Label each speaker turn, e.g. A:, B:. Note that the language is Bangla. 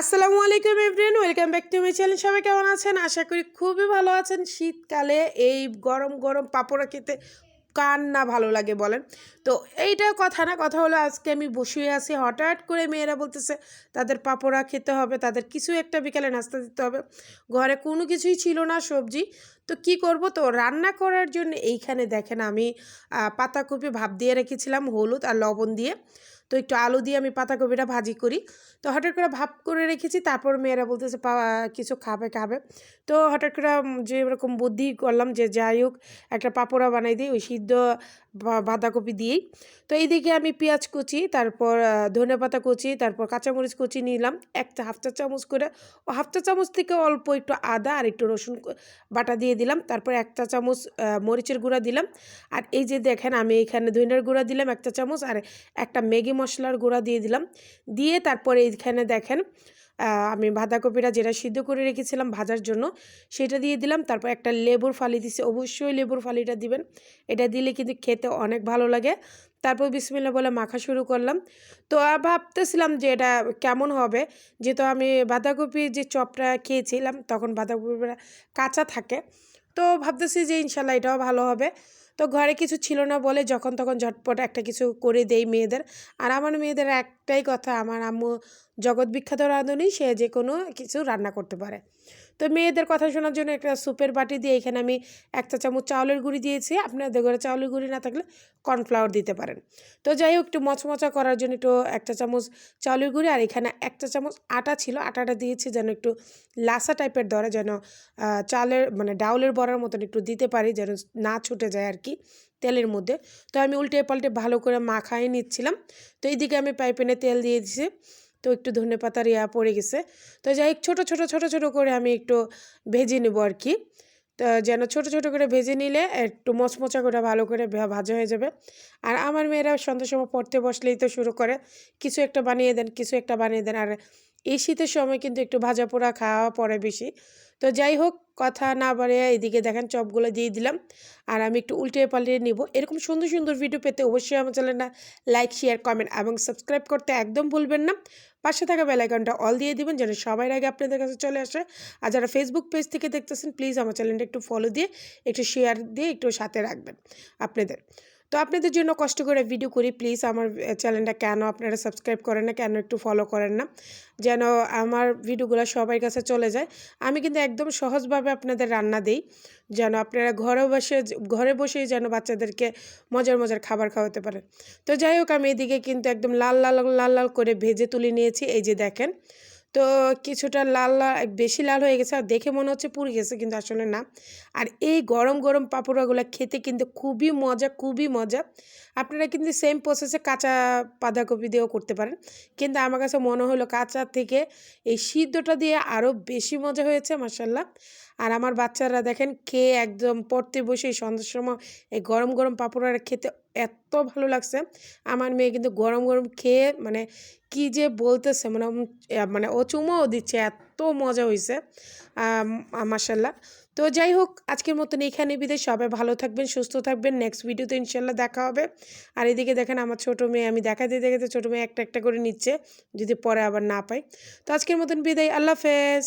A: আসসালামু আলাইকুম everyone welcome back to my channel. সবাই কেমন আছেন? আশা করি খুবই ভালো আছেন। শীতকালে এই গরম গরম পাপড়া খেতে কার না ভালো লাগে বলেন? তো এইটা কথা না, কথা হলো আজকে আমি বসে আছি। হঠাৎ করে মেয়েরা বলতেছে, তাদের পাপড়া খেতে হবে, তাদের কিছু একটা বিকালে নাস্তা দিতে হবে। ঘরে কোনো কিছুই ছিল না সবজি। তো কি করব? তো রান্না করার জন্য এইখানে দেখেন আমি পাতাকপি ভাপ দিয়ে রেখেছিলাম, হলুদ আর লবণ দিয়ে। তো একটু আলু দিয়ে আমি পাতাকপিটা ভাজি করি। তো হঠাৎ করে ভাপ করে রেখেছি, তারপর মেয়েরা বলতেছে কিছু খাবে খাবে। তো হঠাৎ করে যে এরকম বুদ্ধি করলাম যে যাই হোক, একটা পাপড়া বানাই দিই, ওই সিদ্ধ বাঁধাকপি দিয়েই। তো এইদিকে আমি পেঁয়াজ কুচি, তারপর ধনে পাতা কুচি, তারপর কাঁচামরিচ কুচি নিলাম। একটা হাফ চা চামচ করে, ও হাফ চা চামচ থেকে অল্প একটু আদা আর একটু রসুন বাটা দিয়ে দিলাম। তারপর একটা চামচ মরিচের গুঁড়া দিলাম। আর এই যে দেখেন, আমি এখানে ধনিয়ার গুঁড়া দিলাম একটা চামচ, আর একটা ম্যাগি মশলার গুঁড়া দিয়ে দিলাম। দিয়ে তারপরে এইখানে দেখেন আমি বাঁধাকপিটা যেটা সিদ্ধ করে রেখেছিলাম ভাজার জন্য, সেটা দিয়ে দিলাম। তারপর একটা লেবুর ফালি দিছি। অবশ্যই লেবুর ফালিটা দিবেন। এটা দিলে কিন্তু খেতে অনেক ভালো লাগে। তারপর বিসমিল্লা বলে মাখা শুরু করলাম। তো ভাবতেছিলাম যে এটা কেমন হবে? যেহেতু আমি বাঁধাকপির যে চপটা খেয়েছিলাম, তখন বাঁধাকপিটা কাঁচা থাকে। তো ভাবতেছি যে ইনশাল্লাহ এটাও ভালো হবে। তো ঘরে কিছু ছিল না বলে যখন তখন ঝটপট একটা কিছু করে দেই মেয়েদের। আর আমার মেয়েদের একটাই কথা, আমার আম্মু জগৎ বিখ্যাত রাঁধুনি, সে যে কোনো কিছু রান্না করতে পারে। তো মেয়েদের কথা শোনার জন্য একটা সুপের বাটি দিয়ে এখানে আমি একটা চামচ চাউলের গুঁড়ি দিয়েছি। আপনাদের ঘরে চাউলের গুঁড়ি না থাকলে কর্নফ্লাওয়ার দিতে পারেন। তো যাই হোক, একটু মচমচা করার জন্য একটু একটা চামচ চাউলের গুঁড়ি আর এখানে একটা চামচ আটা ছিল। আটাটা দিয়েছি যেন একটু লাসা টাইপের ধরে, যেন চালের মানে ডাউলের বড়ার মতন একটু দিতে পারি, যেন না ছুটে যায় আর কি। তেলের মধ্যে। তো আমি উল্টে পাল্টে ভালো করে মাখাই নিচ্ছিলাম। তো এইদিকে আমি পাইপেনে তেল দিয়ে দিয়েছি তো একটু ধনে পাতার ইয়া পড়ে গেছে। তো যাই হোক ছোটো ছোটো ছোটো ছোটো করে আমি একটু ভেজে নেব আর কি। তো যেন ছোটো ছোটো করে ভেজে নিলে একটু মচমচা করে ভালো করে ভাজা হয়ে যাবে। আর আমার মেয়েরা সন্ধ্যার সময় পড়তে বসলেই তো শুরু করে। কিছু একটা বানিয়ে দেন, কিছু একটা বানিয়ে দেন। আর এই শীতের সময় কিন্তু একটু ভাজা পোড়া খাওয়া পড়ে বেশি। তো যাই হোক, কথা না বাড়িয়ে এদিকে দেখেন চপগুলো দিয়ে দিলাম। আর আমি একটু উল্টে পাল্টে নিব। এরকম সুন্দর সুন্দর ভিডিও পেতে অবশ্যই আমার চ্যানেলটা লাইক শেয়ার কমেন্ট এবং সাবস্ক্রাইব করতে একদম ভুলবেন না। পাশে থাকা বেল আইকনটা অল দিয়ে দিবেন যেন সবার আগে আপনাদের কাছে চলে আসে। আর যারা ফেসবুক পেজ থেকে দেখতেছেন প্লিজ আমার চ্যানেলটা একটু ফলো দিয়ে, একটু শেয়ার দিয়ে একটু সাথে রাখবেন আপনাদের। তো আপনাদের জন্য কষ্ট করে ভিডিও করি প্লিজ আমার চ্যানেলটা কেন আপনারা সাবস্ক্রাইব করেন না, কেন একটু ফলো করেন না? যেন আমার ভিডিওগুলো সবার কাছে চলে যায়। আমি কিন্তু একদম সহজভাবে আপনাদের রান্না দিই, যেন আপনারা ঘরে বসে, ঘরে বসেই যেন বাচ্চাদেরকে মজার মজার খাবার খাওয়াতে পারেন। তো যাই হোক, আমি এদিকে কিন্তু একদম লাল লাল লাল লাল করে ভেজে তুলে নিয়েছি। এই যে দেখেন তো কিছুটা লাল লাল বেশি লাল হয়ে গেছে আর দেখে মনে হচ্ছে পুড়ে গেছে কিন্তু আসলে না। আর এই গরম গরম পাপড়াগুলো খেতে কিন্তু খুবই মজা খুবই মজা। আপনারা কিন্তু সেম প্রসেসে কাঁচা বাঁধাকপি দিয়েও করতে পারেন। কিন্তু আমার কাছে মনে হলো কাঁচা থেকে এই সিদ্ধটা দিয়ে আরও বেশি মজা হয়েছে মাসাল্লাহ আর আমার বাচ্চারা দেখেন খেয়ে একদম পড়তে বসে সন্ধ্যার সময় এই গরম গরম পাপড়া খেতে এত ভালো লাগছে। আমার মেয়ে কিন্তু গরম গরম খেয়ে মানে কি যে বলতেছে মানে মানে ও চুমোও দিচ্ছে, এত মজা হয়েছে মাসাল্লাহ তো যাই হোক, আজকের মতন এইখানে বিদায়। সবাই ভালো থাকবেন, সুস্থ থাকবেন। নেক্সট ভিডিওতে ইনশাল্লাহ দেখা হবে। আর এদিকে দেখেন আমার ছোটো মেয়ে, আমি দেখা দেখাতে দেখাতে ছোটো মেয়ে একটা একটা করে নিচ্ছে, যদি পরে আবার না পাই। তো আজকের মতন বিদায়। আল্লাহ হাফেজ।